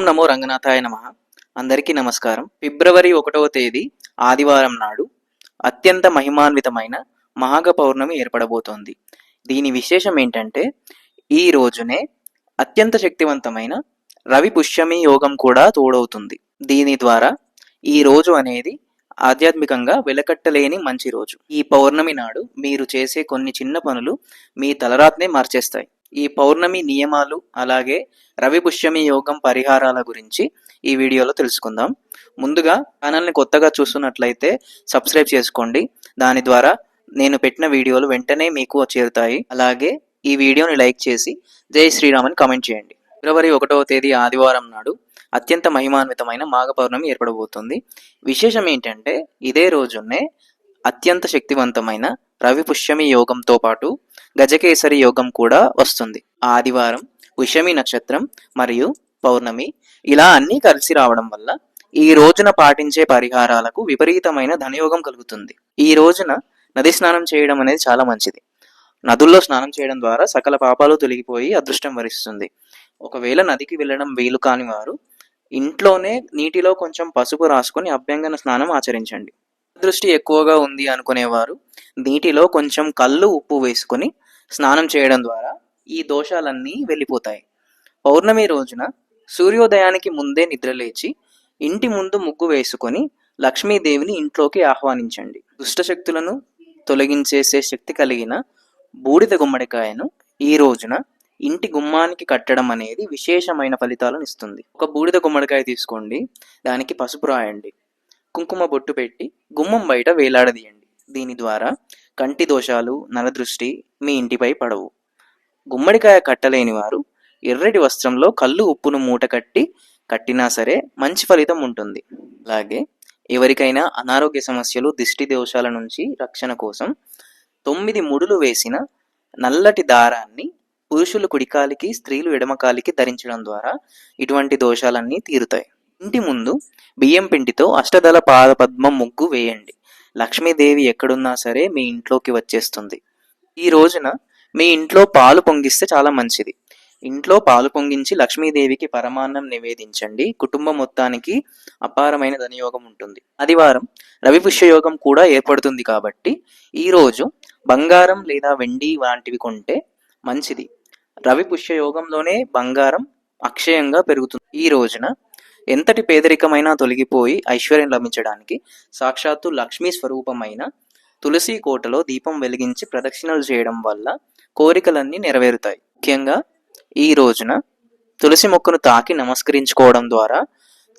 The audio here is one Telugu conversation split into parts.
ఓం నమో రంగనాథాయ నమ. అందరికీ నమస్కారం. ఫిబ్రవరి ఒకటవ తేదీ ఆదివారం నాడు అత్యంత మహిమాన్వితమైన మహాగ పౌర్ణమి ఏర్పడబోతోంది. దీని విశేషం ఏంటంటే ఈ రోజునే అత్యంత శక్తివంతమైన రవి పుష్యమి యోగం కూడా తోడవుతుంది. దీని ద్వారా ఈ రోజు అనేది ఆధ్యాత్మికంగా వెలకట్టలేని మంచి రోజు. ఈ పౌర్ణమి నాడు మీరు చేసే కొన్ని చిన్న పనులు మీ తలరాత్నే మార్చేస్తాయి. ఈ పౌర్ణమి నియమాలు అలాగే రవి పుష్యమి యోగం పరిహారాల గురించి ఈ వీడియోలో తెలుసుకుందాం. ముందుగా ఛానల్ని కొత్తగా చూస్తున్నట్లయితే సబ్స్క్రైబ్ చేసుకోండి. దాని ద్వారా నేను పెట్టిన వీడియోలు వెంటనే మీకు చేరుతాయి. అలాగే ఈ వీడియోని లైక్ చేసి జై శ్రీరామ్ అని కామెంట్ చేయండి. ఫిబ్రవరి ఒకటవ తేదీ ఆదివారం నాడు అత్యంత మహిమాన్వితమైన మాఘ పౌర్ణమి ఏర్పడబోతుంది. విశేషం ఏంటంటే ఇదే రోజునే అత్యంత శక్తివంతమైన రవి పుష్యమి యోగంతో పాటు గజకేసరి యోగం కూడా వస్తుంది. ఆదివారం పుష్యమి నక్షత్రం మరియు పౌర్ణమి ఇలా అన్నీ కలిసి రావడం వల్ల ఈ రోజున పాటించే పరిహారాలకు విపరీతమైన ధనయోగం కలుగుతుంది. ఈ రోజున నది స్నానం చేయడం అనేది చాలా మంచిది. నదుల్లో స్నానం చేయడం ద్వారా సకల పాపాలు తొలగిపోయి అదృష్టం వరిస్తుంది. ఒకవేళ నదికి వెళ్ళడం వీలు కాని వారు ఇంట్లోనే నీటిలో కొంచెం పసుపు రాసుకొని అభ్యంగన స్నానం ఆచరించండి. దృష్టి ఎక్కువగా ఉంది అనుకునేవారు. నీటిలో కొంచెం కళ్ళు ఉప్పు వేసుకొని స్నానం చేయడం ద్వారా ఈ దోషాలన్నీ వెళ్ళిపోతాయి. పౌర్ణమి రోజున సూర్యోదయానికి ముందే నిద్రలేచి ఇంటి ముందు ముగ్గు వేసుకొని లక్ష్మీదేవిని ఇంట్లోకి ఆహ్వానించండి. దుష్టశక్తులను తొలగించేసే శక్తి కలిగిన బూడిద గుమ్మడికాయను ఈ రోజున ఇంటి గుమ్మానికి కట్టడం అనేది విశేషమైన ఫలితాలను ఇస్తుంది. ఒక బూడిద గుమ్మడికాయ తీసుకోండి. దానికి పసుపు రాయండి. కుంకుమ బొట్టు పెట్టి గుమ్మం బయట వేలాడదీయండి. దీని ద్వారా కంటి దోషాలు నరదృష్టి మీ ఇంటిపై పడవు. గుమ్మడికాయ కట్టలేని వారు ఎర్రటి వస్త్రంలో కళ్ళు ఉప్పును మూట కట్టి కట్టినా సరే మంచి ఫలితం ఉంటుంది. అలాగే ఎవరికైనా అనారోగ్య సమస్యలు దిష్టి దోషాల నుంచి రక్షణ కోసం తొమ్మిది ముడులు వేసిన నల్లటి దారాన్ని పురుషులు కుడికాలికి స్త్రీలు ఎడమకాలికి ధరించడం ద్వారా ఇటువంటి దోషాలన్నీ తీరుతాయి. ఇంటి ముందు బియ్యం పిండితో అష్టదళ పాద పద్మం ముగ్గు వేయండి. లక్ష్మీదేవి ఎక్కడున్నా సరే మీ ఇంట్లోకి వచ్చేస్తుంది. ఈ రోజున మీ ఇంట్లో పాలు పొంగిస్తే చాలా మంచిది. ఇంట్లో పాలు పొంగించి లక్ష్మీదేవికి పరమాన్నం నివేదించండి. కుటుంబం మొత్తానికి అపారమైన ధనయోగం ఉంటుంది. ఆదివారం రవి పుష్యయోగం కూడా ఏర్పడుతుంది కాబట్టి ఈ రోజు బంగారం లేదా వెండి లాంటివి కొంటే మంచిది. రవి పుష్యయోగంలోనే బంగారం అక్షయంగా పెరుగుతుంది. ఈ రోజున ఎంతటి పేదరికమైనా తొలగిపోయి ఐశ్వర్యం లభించడానికి సాక్షాత్తు లక్ష్మీ స్వరూపమైన తులసి కోటలో దీపం వెలిగించి ప్రదక్షిణలు చేయడం వల్ల కోరికలన్నీ నెరవేరుతాయి. ముఖ్యంగా ఈ రోజున తులసి మొక్కను తాకి నమస్కరించుకోవడం ద్వారా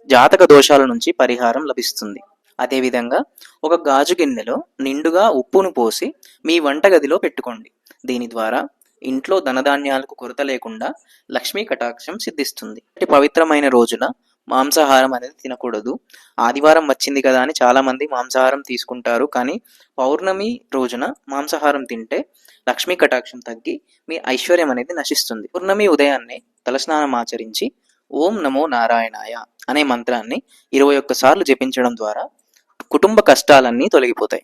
జాతక దోషాల నుంచి పరిహారం లభిస్తుంది. అదేవిధంగా ఒక గాజు గిన్నెలో నిండుగా ఉప్పును పోసి మీ వంటగదిలో పెట్టుకోండి. దీని ద్వారా ఇంట్లో ధనధాన్యాలకు కొరత లేకుండా లక్ష్మీ కటాక్షం సిద్ధిస్తుంది. పవిత్రమైన రోజున మాంసాహారం అనేది తినకూడదు. ఆదివారం వచ్చింది కదా అని చాలామంది మాంసాహారం తీసుకుంటారు. కానీ పౌర్ణమి రోజున మాంసాహారం తింటే లక్ష్మీ కటాక్షం తగ్గి మీ ఐశ్వర్యం అనేది నశిస్తుంది. పౌర్ణమి ఉదయాన్నే తలస్నానం ఆచరించి ఓం నమో నారాయణాయ అనే మంత్రాన్ని ఇరవై ఒక్కసార్లు జపించడం ద్వారా కుటుంబ కష్టాలన్నీ తొలగిపోతాయి.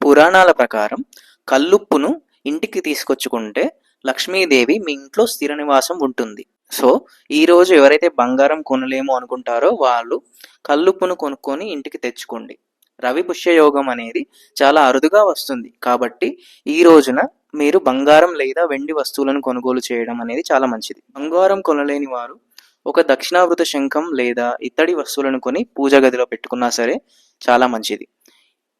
పురాణాల ప్రకారం కల్లుప్పును ఇంటికి తీసుకొచ్చుకుంటే లక్ష్మీదేవి మీ ఇంట్లో స్థిర నివాసం ఉంటుంది. సో ఈ రోజు ఎవరైతే బంగారం కొనలేము అనుకుంటారో వాళ్ళు కల్లుప్పును కొనుక్కొని ఇంటికి తెచ్చుకోండి. రవి పుష్యయోగం అనేది చాలా అరుదుగా వస్తుంది. కాబట్టి ఈ రోజున మీరు బంగారం లేదా వెండి వస్తువులను కొనుగోలు చేయడం అనేది చాలా మంచిది. బంగారం కొనలేని వారు ఒక దక్షిణావృత శంఖం లేదా ఇత్తడి వస్తువులను కొని పూజ గదిలో పెట్టుకున్నా సరే చాలా మంచిది.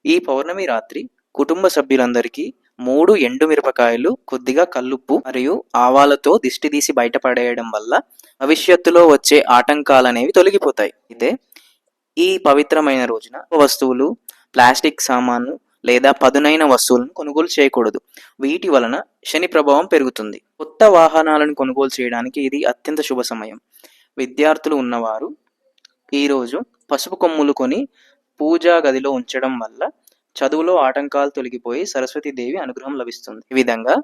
ఈ పౌర్ణమి రాత్రి కుటుంబ సభ్యులందరికీ మూడు ఎండు మిరపకాయలు కొద్దిగా కల్లుప్పు మరియు ఆవాలతో దిష్టి తీసి బయటపడేయడం వల్ల భవిష్యత్తులో వచ్చే ఆటంకాలు అనేవి తొలగిపోతాయి. అయితే ఈ పవిత్రమైన రోజున వస్తువులు ప్లాస్టిక్ సామాను లేదా పదునైన వస్తువులను కొనుగోలు చేయకూడదు. వీటి వలన శని ప్రభావం పెరుగుతుంది. కొత్త వాహనాలను కొనుగోలు చేయడానికి ఇది అత్యంత శుభ సమయం. విద్యార్థులు ఉన్నవారు ఈరోజు పసుపు కొమ్ములు కొని పూజా గదిలో ఉంచడం వల్ల చదువులో ఆటంకాలు తొలగిపోయి సరస్వతీదేవి అనుగ్రహం లభిస్తుంది. ఈ విధంగా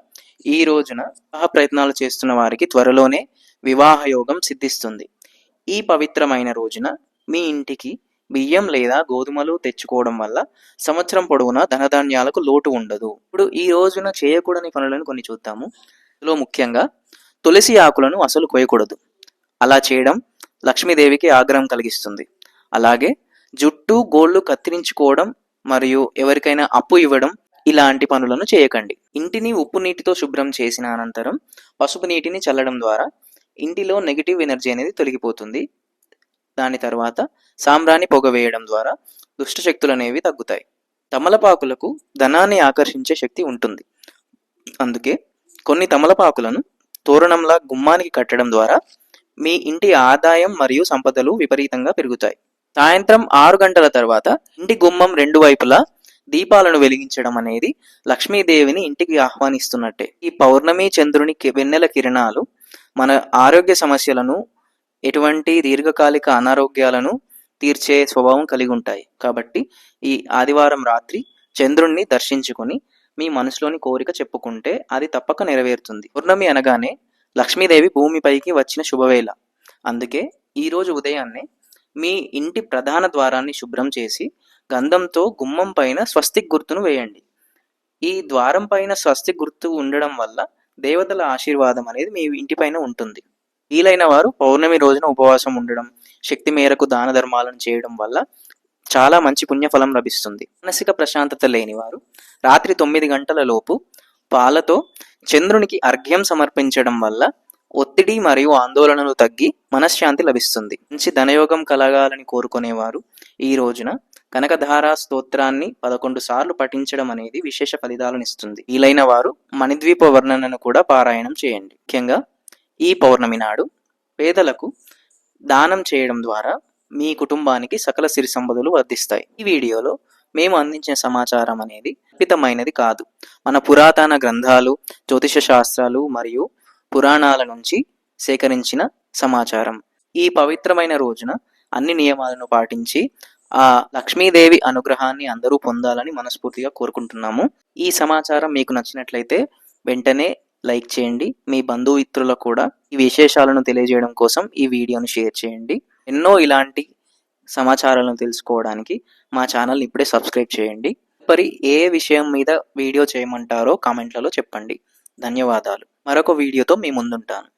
ఈ రోజున వివాహ ప్రయత్నాలు చేస్తున్న వారికి త్వరలోనే వివాహ యోగం సిద్ధిస్తుంది. ఈ పవిత్రమైన రోజున మీ ఇంటికి బియ్యం లేదా గోధుమలు తెచ్చుకోవడం వల్ల సంవత్సరం పొడవునా ధనధాన్యాలకు లోటు ఉండదు. ఇప్పుడు ఈ రోజున చేయకూడని పనులను కొన్ని చూద్దాము. ఇందులో ముఖ్యంగా తులసి ఆకులను అసలు కోయకూడదు. అలా చేయడం లక్ష్మీదేవికి ఆగ్రహం కలిగిస్తుంది. అలాగే జుట్టు గోళ్ళు కత్తిరించుకోవడం మరియు ఎవరికైనా అప్పు ఇవ్వడం ఇలాంటి పనులను చేయకండి. ఇంటిని ఉప్పు నీటితో శుభ్రం చేసిన అనంతరం పసుపు నీటిని చల్లడం ద్వారా ఇంటిలో నెగిటివ్ ఎనర్జీ అనేది తొలగిపోతుంది. దాని తర్వాత సాంబ్రాణి పొగ వేయడం ద్వారా దుష్ట శక్తులు అనేవి తగ్గుతాయి. తమలపాకులకు ధనాన్ని ఆకర్షించే శక్తి ఉంటుంది. అందుకే కొన్ని తమలపాకులను తోరణంలా గుమ్మానికి కట్టడం ద్వారా మీ ఇంటి ఆదాయం మరియు సంపదలు విపరీతంగా పెరుగుతాయి. సాయంత్రం ఆరు గంటల తర్వాత ఇంటి గుమ్మం రెండు వైపులా దీపాలను వెలిగించడం అనేది లక్ష్మీదేవిని ఇంటికి ఆహ్వానిస్తున్నట్టే. ఈ పౌర్ణమి చంద్రుని వెన్నెల కిరణాలు మన ఆరోగ్య సమస్యలను ఎటువంటి దీర్ఘకాలిక అనారోగ్యాలను తీర్చే స్వభావం కలిగి ఉంటాయి. కాబట్టి ఈ ఆదివారం రాత్రి చంద్రుణ్ణి దర్శించుకొని మీ మనసులోని కోరిక చెప్పుకుంటే అది తప్పక నెరవేరుతుంది. పౌర్ణమి అనగానే లక్ష్మీదేవి భూమిపైకి వచ్చిన శుభవేళ. అందుకే ఈరోజు ఉదయాన్నే మీ ఇంటి ప్రధాన ద్వారాన్ని శుభ్రం చేసి గంధంతో గుమ్మం పైన స్వస్తిక్ గుర్తును వేయండి. ఈ ద్వారం పైన స్వస్తిక్ గుర్తు ఉండడం వల్ల దేవతల ఆశీర్వాదం అనేది మీ ఇంటి పైన ఉంటుంది. వీలైన వారు పౌర్ణమి రోజున ఉపవాసం ఉండడం శక్తి మేరకు దాన ధర్మాలను చేయడం వల్ల చాలా మంచి పుణ్యఫలం లభిస్తుంది. మానసిక ప్రశాంతత లేని వారు రాత్రి తొమ్మిది గంటల లోపు పాలతో చంద్రునికి అర్ఘ్యం సమర్పించడం వల్ల ఒత్తిడి మరియు ఆందోళనలు తగ్గి మనశ్శాంతి లభిస్తుంది. మంచి ధనయోగం కలగాలని కోరుకునేవారు ఈ రోజున కనకధార స్తోత్రాన్ని పదకొండు సార్లు పఠించడం అనేది విశేష ఫలితాలను ఇస్తుంది. వీలైన వారు మణిద్వీప వర్ణనను కూడా పారాయణం చేయండి. ముఖ్యంగా ఈ పౌర్ణమి నాడు పేదలకు దానం చేయడం ద్వారా మీ కుటుంబానికి సకల సిరి సంపదలు వర్ధిస్తాయి. ఈ వీడియోలో మేము అందించిన సమాచారం అనేది కల్పితమైనది కాదు. మన పురాతన గ్రంథాలు జ్యోతిష శాస్త్రాలు మరియు పురాణాల నుంచి సేకరించిన సమాచారం. ఈ పవిత్రమైన రోజున అన్ని నియమాలను పాటించి ఆ లక్ష్మీదేవి అనుగ్రహాన్ని అందరూ పొందాలని మనస్ఫూర్తిగా కోరుకుంటున్నాము. ఈ సమాచారం మీకు నచ్చినట్లయితే వెంటనే లైక్ చేయండి. మీ బంధుమిత్రులకు కూడా ఈ విశేషాలను తెలియజేయడం కోసం ఈ వీడియోను షేర్ చేయండి. ఎన్నో ఇలాంటి సమాచారాలను తెలుసుకోవడానికి మా ఛానల్ ఇప్పుడే సబ్స్క్రైబ్ చేయండి. మరి ఏ విషయం మీద వీడియో చేయమంటారో కామెంట్లలో చెప్పండి. ధన్యవాదాలు. మరొక వీడియోతో మీ ముందుంటాను.